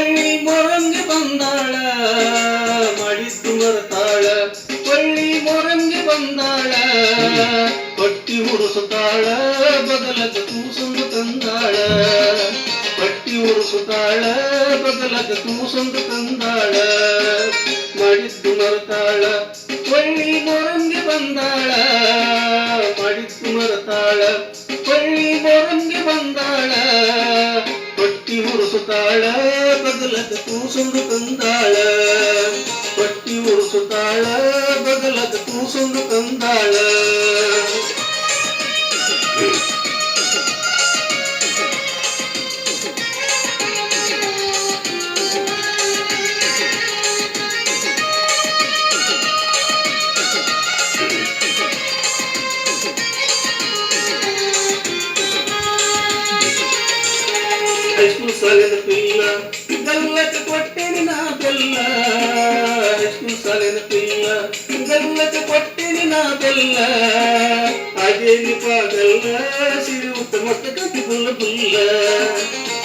பள்ளி முறங்கு வந்தாள மடித்து மறுத்தாள பள்ளி முறங்கு வந்தாள பட்டி உருசுத்தாள பதிலக தூசந்து தந்தாள. பட்டி உருசுத்தாள பதிலக தூசந்து தந்தாள மடித்து மறுத்தாள பள்ளி முறங்கு வந்தாள மடித்து மறுத்தாள பள்ளி முறங்கு வந்தாள பட்டி உருசுத்தாள ಬಗಲದ ಸುಂದು ತಂದಾಳ ಪಟ್ಟಿ ಉಳಿಸುತ್ತಾಳ ಬದಲದ ತೂ ಸುಂದು ತಂದಾಳ ಹೈಸ್ಕೂಲ್ ಸಾಲಿನ ಪಿಲ್ಲ ಗಲ್ಲಕ ಕೊಟ್ಟೆನಿ ನಾ ಬೆಲ್ಲ ಹೈಸ್ಕೂಲ್ ಸಾಲಿನ ಪಿಲ್ಲ ಗಲ್ಲಕ ಕೊಟ್ಟೆನಿ ನಾ ಬೆಲ್ಲ ಹಾಗೆ ನಿಪಾಗಲ್ಲ ಸಿರಿ ಉತ್ತ ಮಸ್ತ ಕಂತಿ ಬುಲ್ಲ ಬುಲ್ಲ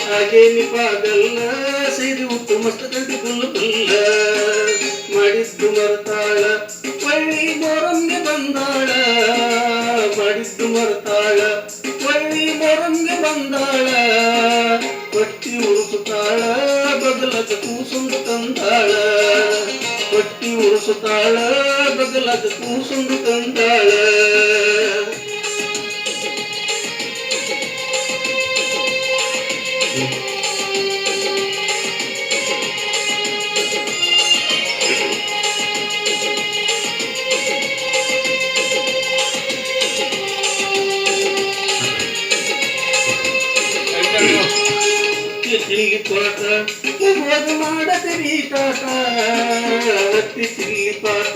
ಹಾಗೆ ನಿಪಾಗಲ್ಲ ಸಿರಿ ಉತ್ತ ಮಸ್ತ ಕಂತಿ ಬುಲ್ಲ ಬುಲ್ಲ ಮಾಡಿದ್ದು ಮರತಾಳ ಒಳ್ಳಿ ಮೊರಂಗೆ ಬಂದಾಳ ಮಾಡಿದ್ದು ಮರತಾಳ ಬದಲದ ಕೂಸುಂದು ತಂದಾಳ ಪಟ್ಟಿ ಉರುಸುತ್ತಾಳ ಬದಲದ ಕೂಸುಂದು ತಂದಾಳ ತಿಲ್ಲಿ ಪಾಠ ಹೋಗುವಾಗ ಮಾಡತೀನಿ ಟಾಟ ಒತ್ತಿ ತಿಲ್ಲಿ ಪಾಠ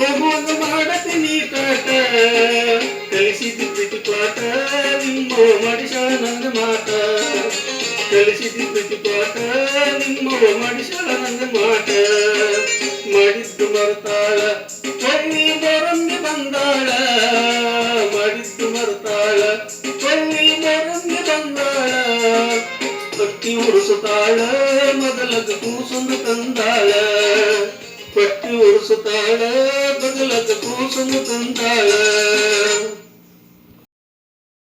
ಹೋಗುವಾಗ ಮಾಡತೀನಿ ಟಾಟ ಕಲಿಸಿದ್ದು ಪ್ರೀತಿ ಪಾಠ ನಿಮ್ಮ ಮಾಡಿಸಾಳ ನನ್ನ ಮಾಟ ಕಲಿಸಿದ್ದು ಪ್ರೀತಿ ಪಾಠ ನಿಮ್ಮ ಮಾಡಿಸಾಳ ನನ್ನ ಮಾಟ ಮಾಡಿದ್ದು ಮರತಾಳ ಒಳ್ಳಿ ಬರಂಗಿ ಬಂದಾಳ ಮಾಡಿದ್ದು ಮರತಾಳ ಉರುಸುತ್ತಾಳ ಮೊದಲದ ಕೂಸೊಂದು ತಂದಾಳ ಪಟ್ಟಿ ಉರುಸುತ್ತಾಳ ಬದಲದ ಕೂಸೊಂದು ತಂದಾಳ